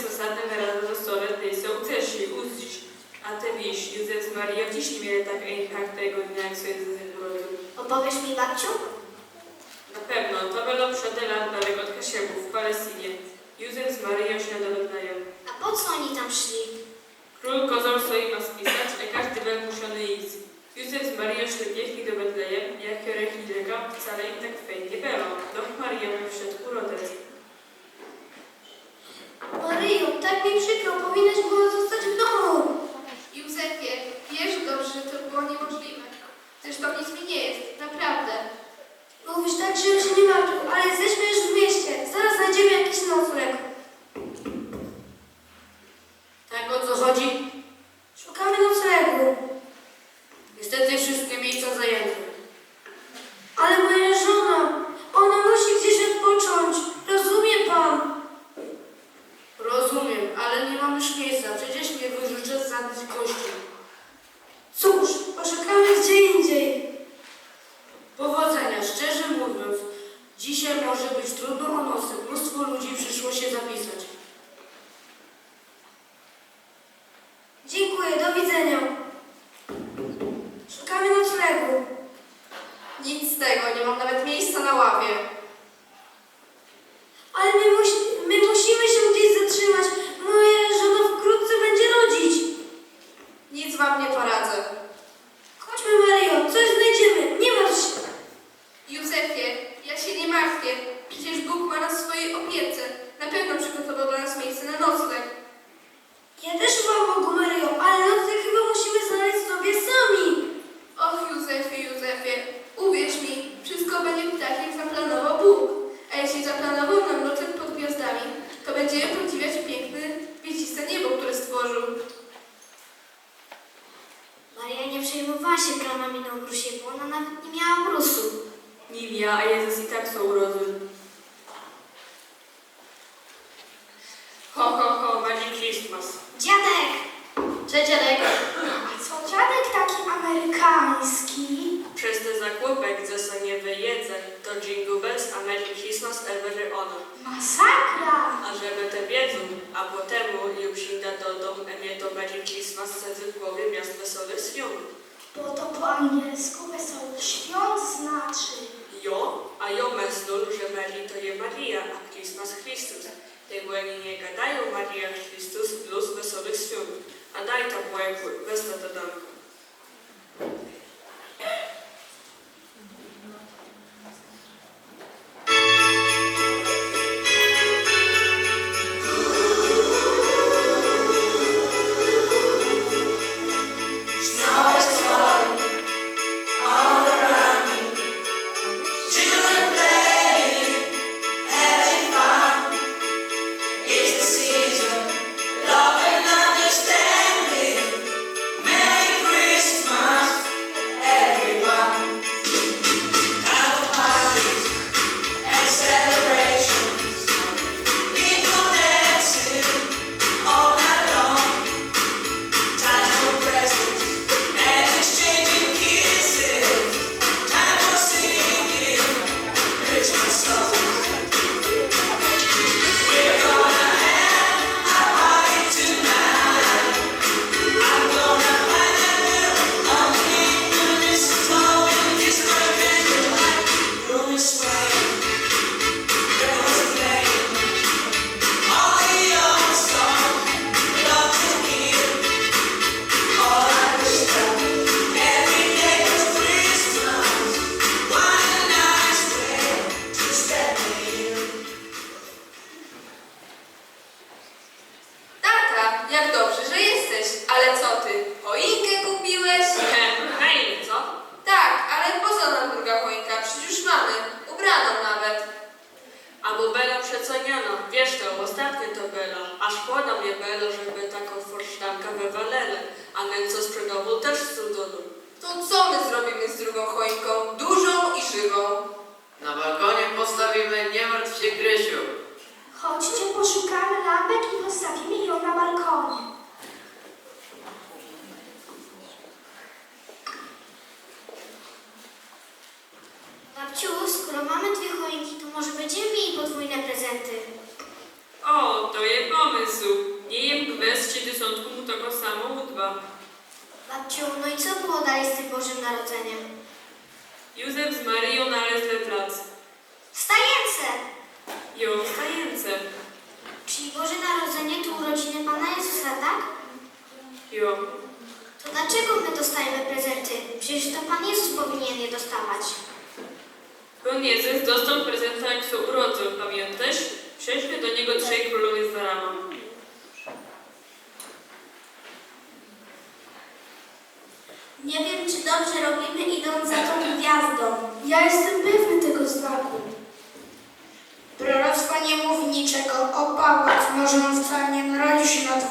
więc ostatnim razem zostawę tej sołceszy uzdź, a te wieś Józef z Marią dziś nie mieli tak jak tego dnia, jak sobie zezwolił. Opowiesz mi, babciu? Na pewno, to było przed lat daleko od Kasiebu, w Palestynie. Józef z Marią się do A po co oni tam szli? Król kozor stoi ma spisać, a każdy był muszony iść. Józef z Marią szli piechni do Betlejem, jak Jorek i Leka wcale im tak fej nie było. Skoro mamy dwie choinki, to może będziemy mieli podwójne prezenty. O, to je pomysł. Nie jem czy dziesiątku mu tego samo udba. Babciu, no i co było dalej z tym Bożym Narodzeniem? Józef z Maryją nalezle plac. Stajence! Jo, stajence. Czyli Boże Narodzenie to urodziny Pana Jezusa, tak? Jo. To dlaczego my dostajemy prezenty? Przecież to Pan Jezus powinien je dostawać. Pan Jezus dostał prezenta jak się urodził, pamiętasz? Przyszły do niego trzej królowie z rano. Nie wiem, czy dobrze robimy idąc za tą gwiazdą. Ja jestem pewny tego znaku. Proroctwo nie mówi niczego o pałac, może on wcale nie narodził się nad...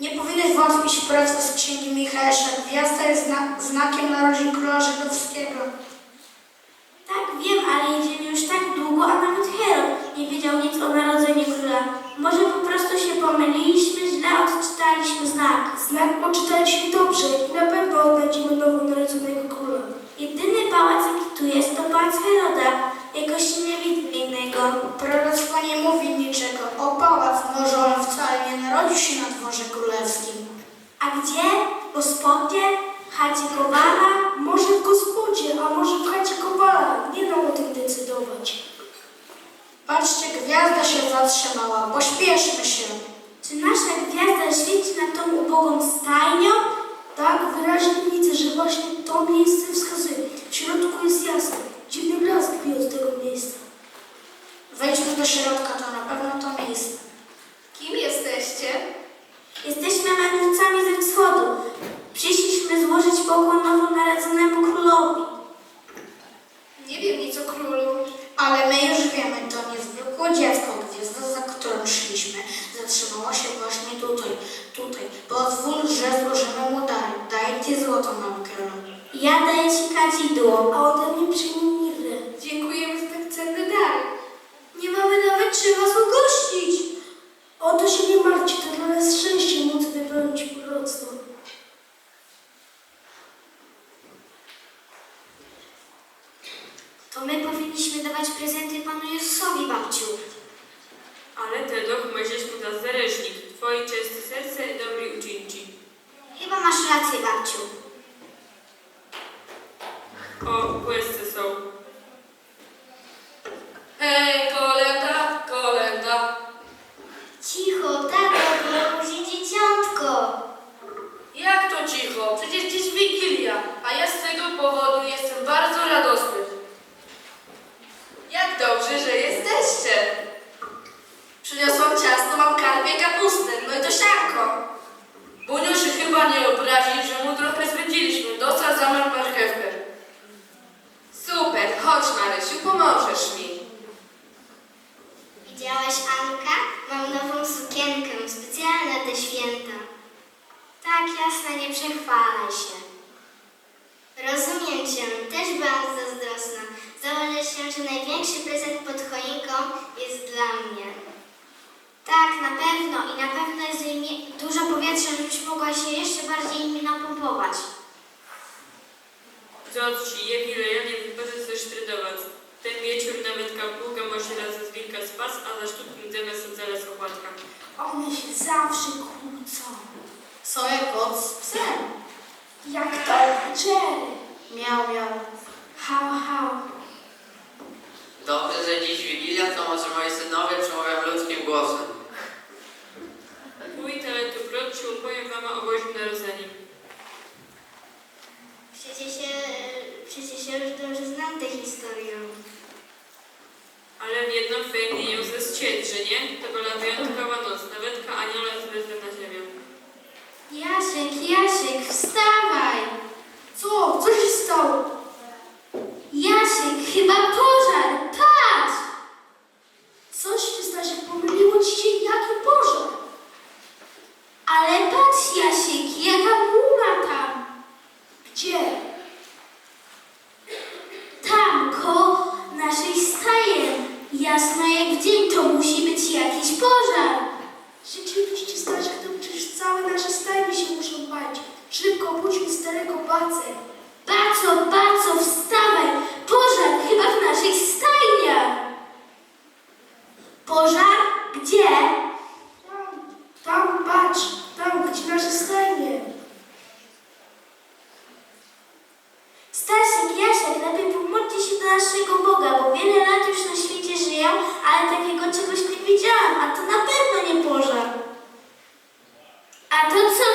Nie powinieneś wątpić w proroctwo z księgi Michała. Gwiazda jest zna znakiem narodzin króla żydowskiego. Ale jedziemy już tak długo, a nawet Herod nie wiedział nic o narodzeniu króla. Może po prostu się pomyliliśmy, źle odczytaliśmy znak. Znak poczytaliśmy dobrze i na pewno odnajdziemy nowonarodzonego króla. Jedyny pałac, jaki tu jest, to pałac Heroda. Jakoś nie widzę innego. Proroctwo nie mówi niczego o pałac, może on wcale nie narodził się na dworze królewskim. A gdzie? W gospodzie? Chacie Kowala? Może w gospodzie, a może w chacie Kowala. Nie nam o tym decydować. Patrzcie, gwiazda się zatrzymała, pośpieszmy się. Czy nasza gwiazda świeci nad tą ubogą stajnią? Tak, wyraźnie widzę, że właśnie to miejsce wskazuje. W środku jest jasno. Dziwny blask bije od tego miejsca. Wejdźmy do środka, to na pewno to miejsce. Kim jesteście? Jesteśmy mędrcami ze wschodu. Przyszliśmy złożyć pokłon nowonarodzonemu królowi. Nie wiem nic o królu. Ale my już wiemy, to niezwykłe dziecko, gwiazda, za którą szliśmy, zatrzymała się właśnie tutaj, tutaj. Pozwól, że złożymy mu dar. Daj ci złotą naukę. Ja daję ci kadzidło. A ode mnie przyjmij mirę. Dziękujemy za tak cenny dar. Nie mamy nawet czym was ugościć. O to się nie martwcie, to dla nas szczęście móc wypełnić proroctwo. To my powinniśmy dawać prezenty Panu Jezusowi, babciu. Ale ty doch myślisz mu za zależnik. Twoi czyste serce i dobry uczynci. Chyba masz rację, babciu. O, łezce są. Hej, kolenda, kolenda. Cicho, tato, bo budzi dzieciątko. Jak to cicho? Przecież dziś Wigilia, a ja z tego powodu jestem bardzo radosny. Jak dobrze, że jesteście. Przyniosłam ciasto, mam karpie i kapustę, no i to sianko. Bunio się chyba nie obrazi, że mu trochę zwiedziliśmy. Dosadzamy marchewkę. Super, chodź Marysiu, pomożesz mi. Widziałaś, Anka? Mam nową sukienkę, specjalnie na święta. Tak, jasne, nie przechwalaj się. Rozumiem cię, też byłam zazdrosna. Założę się, że największy prezent pod choinką jest dla mnie. Tak, na pewno i na pewno jest dużo powietrza, żebyś mogła się jeszcze bardziej nimi napompować. Dzioci, je wiele, ja nie wyparzę coś stredować. Ten wieczór nawet kapułka może raz z wilka spas, a za sztuką zamiast zaraz opłatka. One się zawsze kłócą. Co jak kot z psem? Jak to Jerry. Miał, miał. Hał, hał. Dobrze, że dziś Wigilia, to może moi synowie przemawiam ludzkim głosem. Mój talentu prociu, powiem wam o Bożym Narodzeniu. Przecież ja, przecież ja już dobrze znam tę historię. Ale w jedną fajnie ją ze ścieć, że nie? Była wyjątkowa noc, nawet anioła zlezła na ziemię. Jasiek, Jasiek, wstawaj! Co? Co się stało? Jasiek, chyba pożar! Patrz! Coś ty, Stasiek, pomyliło ci się jaki pożar. Ale patrz, widziałam, a to na pewno nie pożar. A to co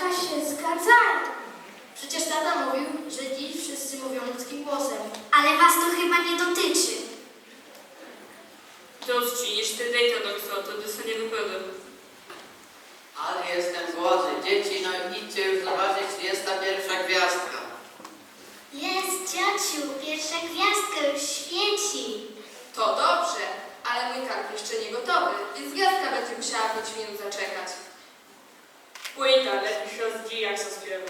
Się zgadzają. Przecież tata mówił, że dziś wszyscy mówią ludzkim głosem. Ale was to chyba nie dotyczy. Dość, jeszcze dejta doktor, to do nie wypada. Ale jestem głodny. Dzieci, no i idźcie już zobaczyć, czy jest ta pierwsza gwiazdka. Jest, ciociu, pierwsza gwiazdka już świeci. To dobrze, ale mój karp jeszcze nie gotowy, więc gwiazdka będzie musiała być minut zaczekać. Płyta, lepiej się rozwijać, to zbiorę.